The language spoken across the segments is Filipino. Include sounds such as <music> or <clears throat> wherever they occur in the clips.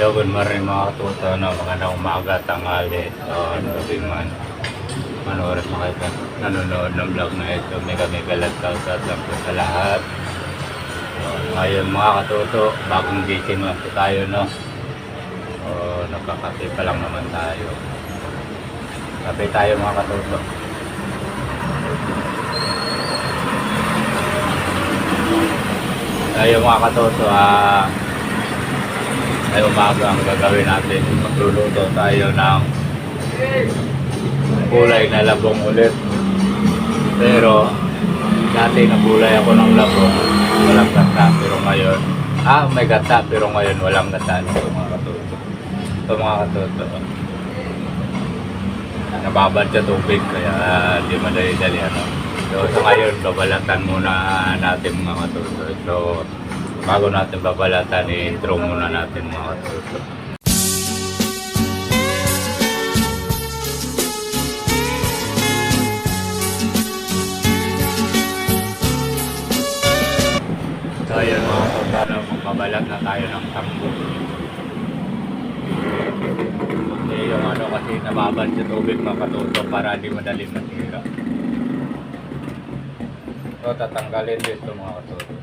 Good morning mga katuto, no, mga na umaga, tanghali, ano gabi man. Ano oras na kayo nanonood ng vlog na ito, mega mega love shoutout lang po sa lahat. So, ngayon mga katuto, bagong gising lang po tayo, no. O, nakakape pa lang naman tayo. Kape tayo mga katuto. Tayo mga katuto, ah, ay umaga ang gagawin natin. Magluluto tayo ng kulay na labong ulit. Pero dati nagulay ako ng labong, walang gata. Pero ngayon, ah may gata pero ngayon walang gata. Ito mga katuto. Ito mga katuto. Nababad sa tubig kaya di madali-dali ano. So sa ngayon, babalatan muna natin mga katuto. So bago natin babalatan, i-intro muna natin mga katuto. So ayun mga katuto, magbabalat na tayo ng tambo. Eh, yung ano kasi nababad sa tubig mga katuto para di madali masira. So tatanggalin dito mga katuto.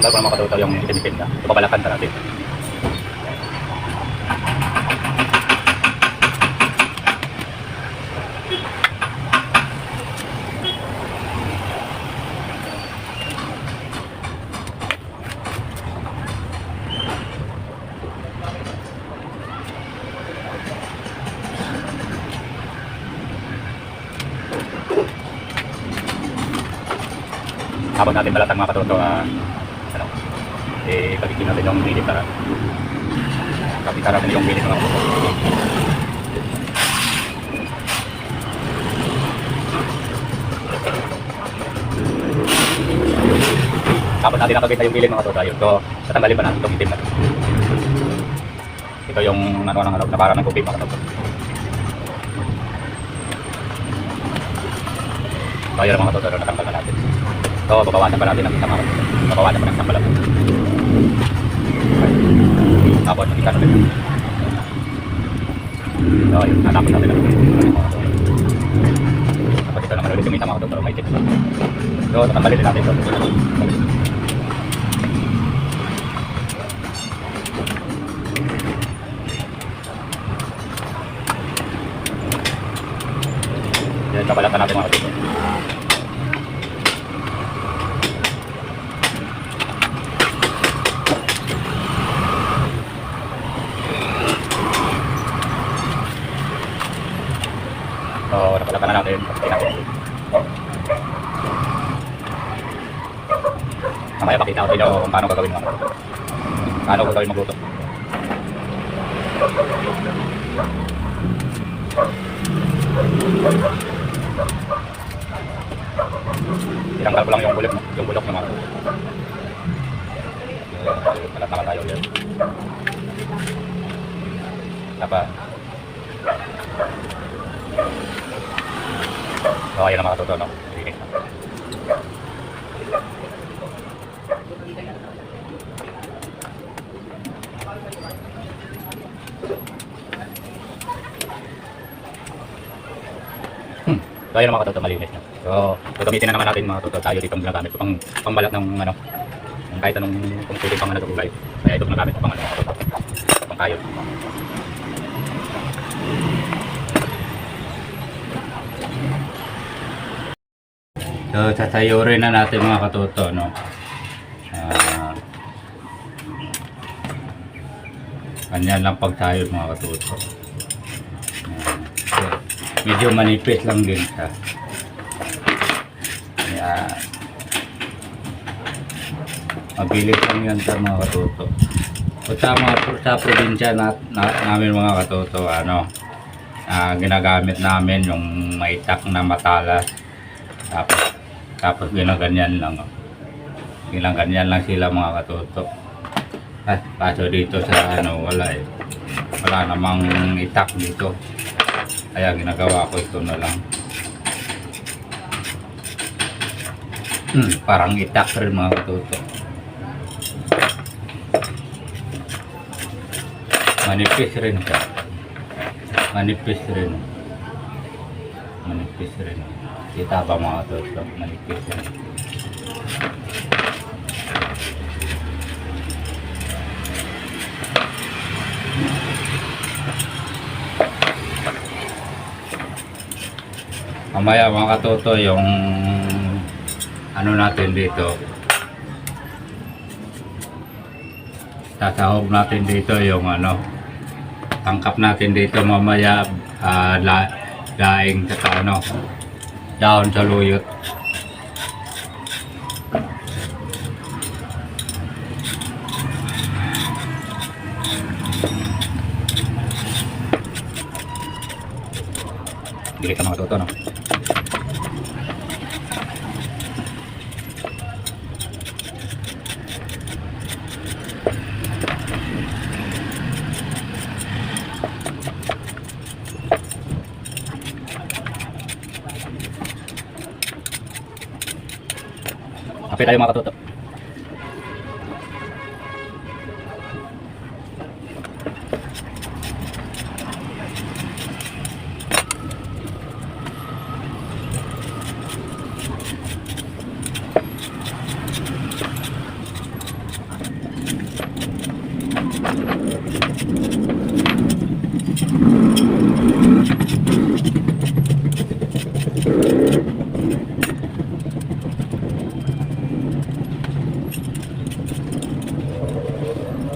Tanggal mga katuto yung itim-itim na. So babalakan pa natin. habang natin balatan mga katoto, ah, ano, eh, kabitin natin yung bilit para kapitan natin yung bilit mga. Tapos natin nakabit na yung bilit mga katoto, ayun. So, tatanggalin pa natin itong itim na. to. Ito yung ano, ano, ano, na parang ng tubig mga katoto. So, ayun mga katoto, natanggal na natin. So, babawasan pa natin ang isang araw. Babawasan pa ng isang balat. Tapos, makita natin. So, yun. Natapos natin ang Tapos ito naman ulit yung isang mga pero may tip. So, tatanggalin din natin ito. Yan, kabalatan natin mga kapatid. So, napalakan na natin. Pagkain natin. Mamaya pakita ko sa inyo kung paano gagawin kapatid. Paano gagawin magluto. Tinanggal ko lang yung bulok, yung bulok ng mga. Kalat naman tayo. Dapat So, ayun ang mga katuto, no? Linis na. Hmm. So, ayun mga katuto, malinis na. So, gagamitin na naman natin mga katuto. Tayo dito ang ginagamit ko. Pang, pangbalat ng, ano, ng kahit anong kung pwede pang ano gulay. Kaya ito ginagamit ko pang ano, mga katuto. Pang kayo. So, tatayurin na natin mga katuto, no? Ah, ganyan lang pagtayo mga katuto. Medyo manipis lang din siya. Ayan. Mabilis lang yan sa mga katuto. O sa mga sa probinsya na, na, namin mga katuto, ano, ah, ginagamit namin yung maitak na matalas. Tapos Tapos ginaganyan lang. Ginaganyan lang sila mga katuto. Ah, kaso dito sa ano, wala eh. Wala namang itak dito. Kaya ginagawa ko ito na lang. Hmm, parang itak rin mga katuto. Manipis rin siya. Manipis rin. Manipis rin. Kita ba mga katuto? Manipis rin. Mamaya mga katoto yung ano natin dito. Sasahog natin dito yung ano tangkap natin dito mamaya ah, la, daing sa ano dahon sa luyot. Bili ka mga toto, no? Kape tayo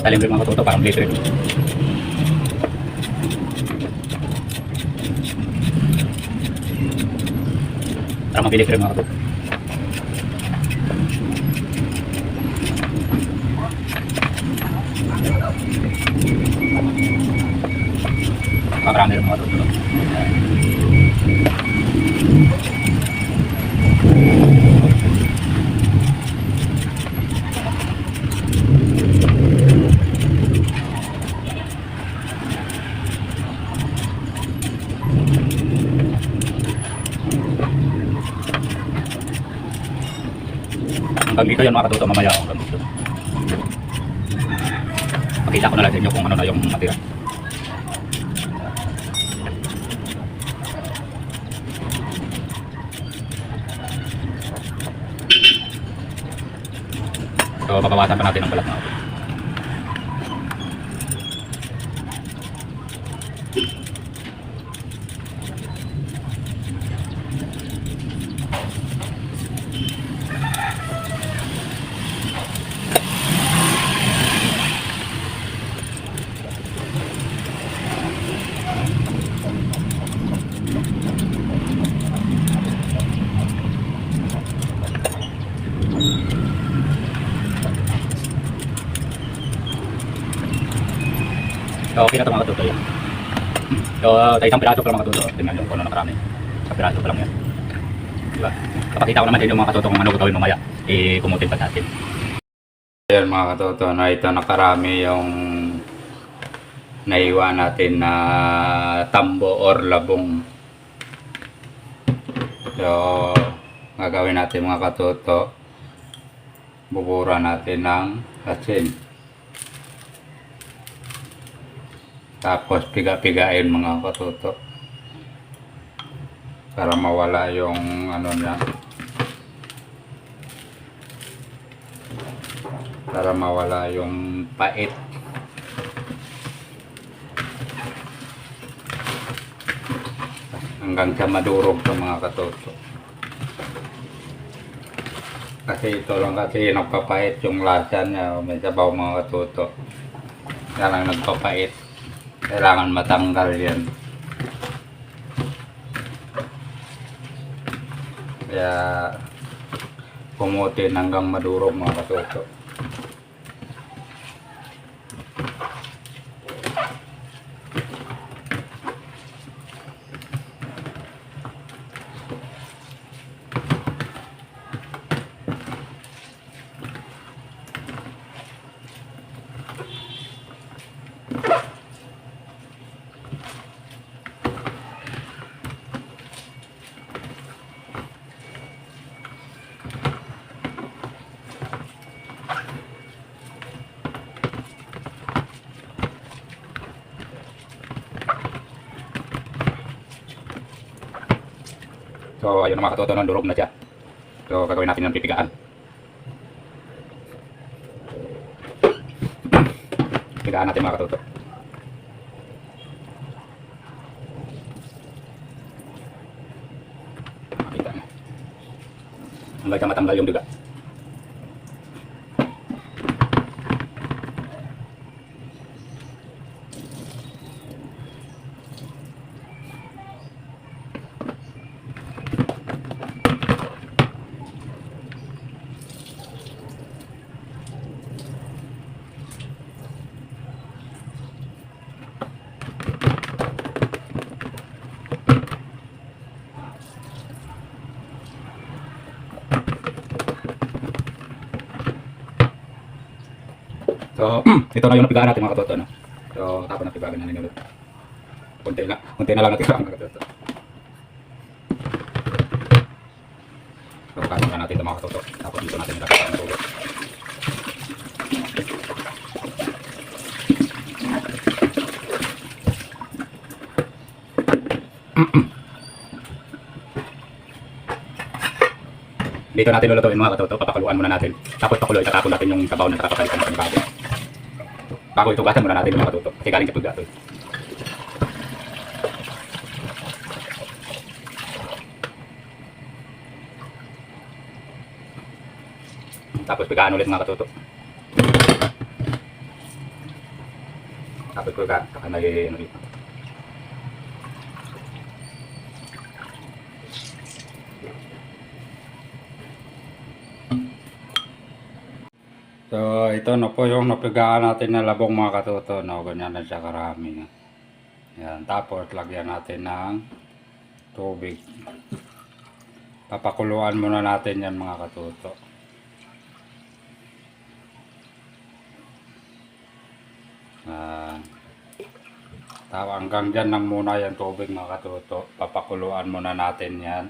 Talim rin mga katoto, parang blizzard. Parang mabilis rin mga katoto. Marami rin mga katoto. Hanggang dito yun mga katuto mamaya hanggang dito. Pakita ko na lang sa inyo kung ano na yung matira. So, papawasan pa natin ang balat na ito. So, okay na mga katuto yan. So, sa isang piraso pa lang mga katuto. Tingnan nyo kung ano nakarami. Sa piraso pa lang yan. Diba? Kapakita ko naman sa inyo mga katuto kung ano gagawin mamaya. Eh, kumutin pa natin. Ayan mga katuto, na ito nakarami yung naiwa natin na tambo or labong. So, gagawin natin mga katuto. Bubura natin ng asin. Tapos piga-pigain mga katuto. Para mawala yung ano niya. Para mawala yung pait. Hanggang sa madurog sa mga katuto. Kasi ito lang kasi nagpapait yung lasa niya. May sabaw mga katuto. Kaya lang nagpapait. Kailangan matanggal yan. Kaya pumutin hanggang madurog mga katuto. So, ayun ang mga katoto nun, durog na siya. So, gagawin natin ng pipigaan. Pipigaan natin mga katoto. Makita mo. Hanggang sa matanggal yung duga. So, ito na yung napigaan natin mga katoto. No? So, tapon na pigagan natin ulit. Kunti na. Kunti na lang natira mga katoto. So, kanin na natin ito mga katoto. Tapos dito natin ilagay ang tulo. Dito natin lulutuin mga katoto. Papakuluan muna natin. Tapos pakulo, itatapon natin yung sabaw na nakakapalitan ng bago. Bago itugasan muna natin mga katoto. Kasi galing sa paggato. Tapos pigaan ulit mga katoto. Tapos pigaan. Saka may ano dito. So, ito na po yung napigaan natin na labong mga katuto. No? Ganyan na siya karami. no? Yan. Tapos, lagyan natin ng tubig. Papakuluan muna natin yan mga katuto. Tawa hanggang dyan lang muna yung tubig mga katuto. Papakuluan muna natin yan.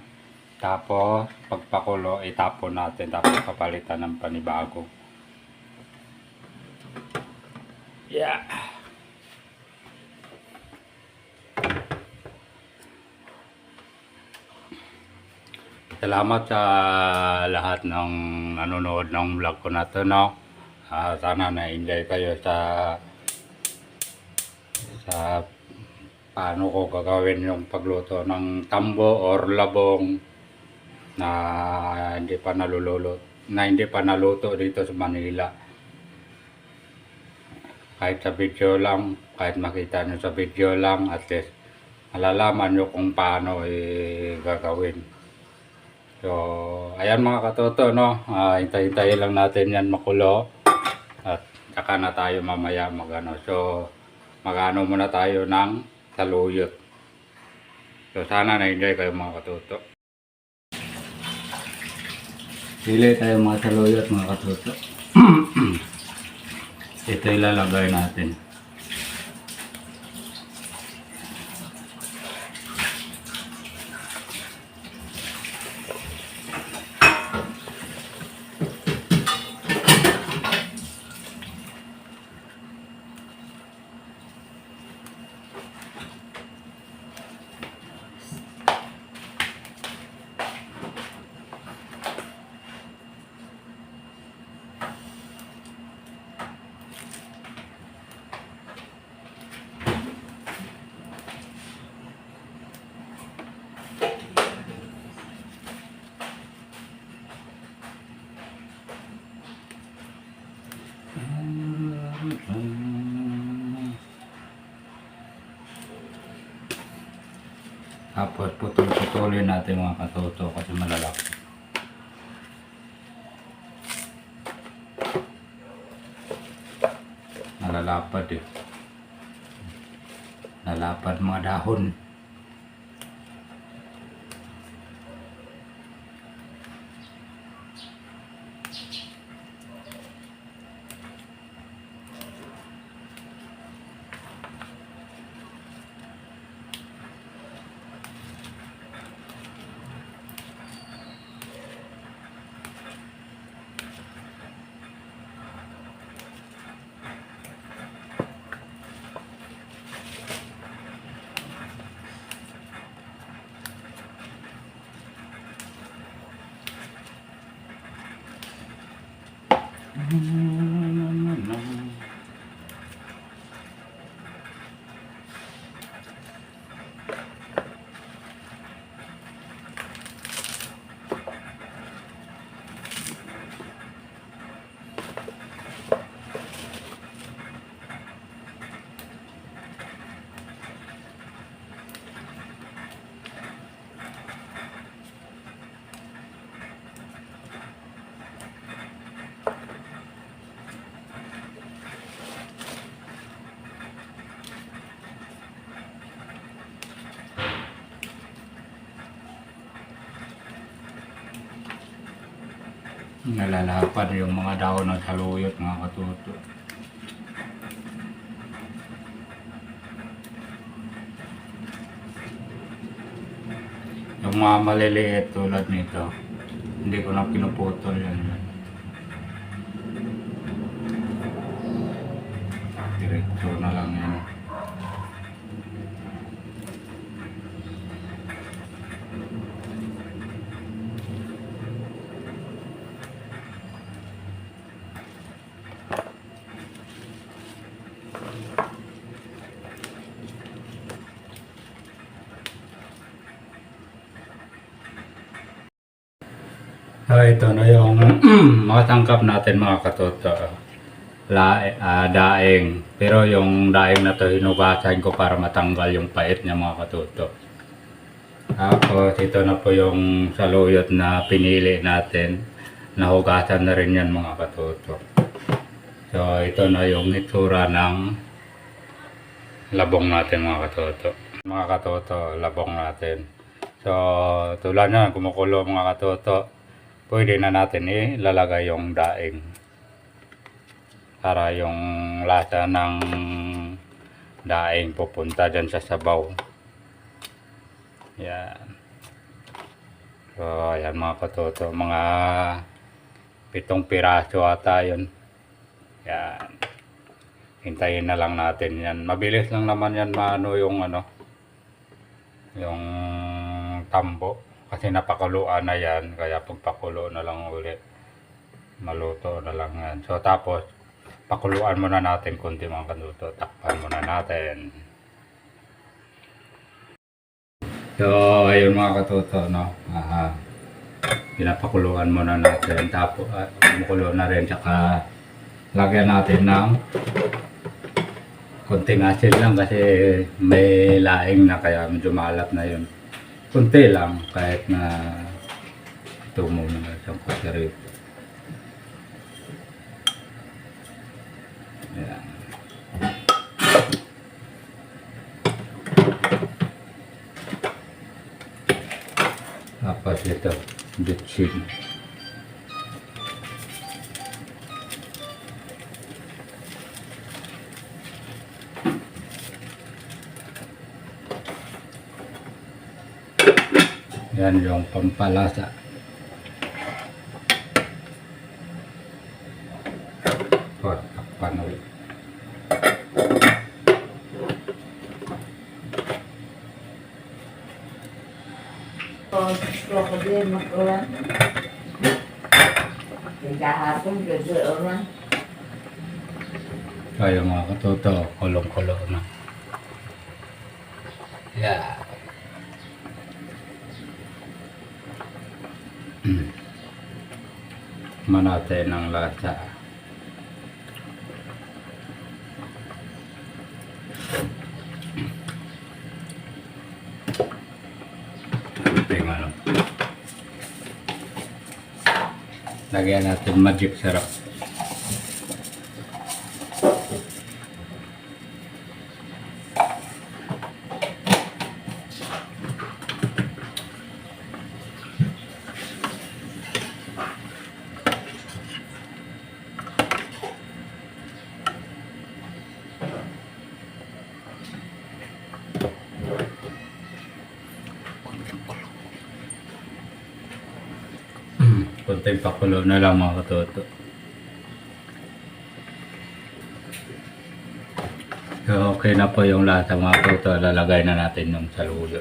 Tapos, pagpakulo, itapon natin. Tapos, papalitan ng panibago. Yeah. Salamat sa lahat ng nanonood ng vlog ko na to, no? Ah, sana na-enjoy kayo sa sa paano ko gagawin yung pagluto ng tambo or labong na hindi pa naluluto na hindi pa naluto dito sa Manila kahit sa video lang, kahit makita nyo sa video lang, at least malalaman nyo kung paano eh, gagawin. So, ayan mga katoto, no? Ah, hintay-hintayin lang natin yan makulo. At saka na tayo mamaya magano. So, magano muna tayo ng saluyot. So, sana na-enjoy kayo mga katoto. Pili tayo mga saluyot mga katoto. Ito ilalagay natin. Tapos putol-putulin natin mga katoto kasi malalaki. Nalalapad eh. Nalapad mga dahon. Mm-hmm. Nalalapad yung mga daon ng saluyot mga katuto. Yung mga maliliit tulad nito, hindi ko na pinuputol yan. Diretso na lang yan. So ito na yung <clears throat> mga tangkap natin mga katoto. La, ah, daing. Pero yung daing na to hinugasan ko para matanggal yung pait niya mga katoto. Tapos ito na po yung saluyot na pinili natin. Nahugasan na rin yan mga katoto. So ito na yung itsura ng labong natin mga katoto. Mga katoto, labong natin. So tulad na kumukulo mga katoto. Pwede na natin ilalagay yung daing para yung lasa ng daing pupunta dyan sa sabaw. Yan. So ayan mga katoto. Mga pitong piraso ata yun yan. Hintayin na lang natin yan. Mabilis lang naman yan maano yung ano yung tambo. Kasi napakuluan na yan. Kaya pagpakulo na lang ulit maluto na lang yan. So tapos pakuluan muna natin kunti mga kanuto takpan muna natin. So ayun mga katuto no? Aha. Pinapakuluan muna natin. Tapos uh, kumukulo na rin. Tsaka lagyan natin ng konting asin lang kasi may laing na kaya medyo na yun kunti lang kahit na ito muna isang kutsarito. Ayan. Tapos ito, bitchin. Yan yung pampalasa. Gusto ko din mag-ulan. Kahapon, gagawin. Kaya mga katoto, kulong-kulo na. Yeah. Manate ng lasa. Ito yung ano. Lagyan natin magic syrup. Kunting pakulo na lang mga katoto. So, okay na po yung lahat mga katoto. Lalagay na natin yung saluyo.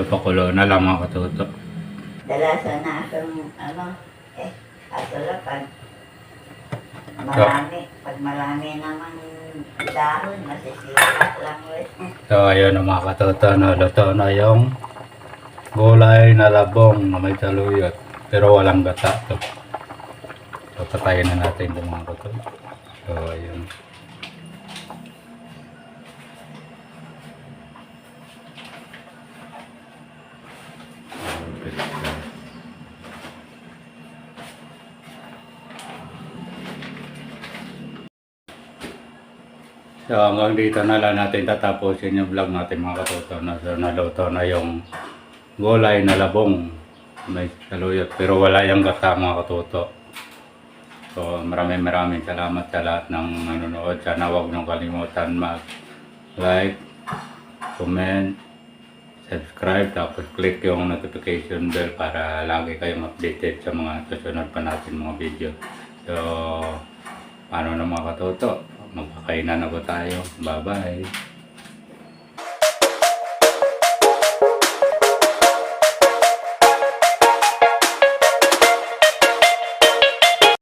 So, pakulo na lang mga katuto. Dalasan na akong ano, eh, ato lang pag marami, pag marami naman dahon, masisira lang ulit. So, ayun mga katuto, no? Luto na yung gulay na labong na may taluyot. Pero walang gata to. So, patayin na natin itong mga katuto. So, ayun. So hanggang dito na lang natin tatapusin yung vlog natin mga katuto so, naluto na yung gulay na labong may saluyot pero wala yung gata mga katuto. So maraming maraming salamat sa lahat ng nanonood. Sana huwag niyong kalimutan mag like, comment, subscribe tapos click yung notification bell para lagi kayong updated sa mga susunod pa natin mga video. So paano na mga katuto? Magkakainan na po tayo. Bye-bye.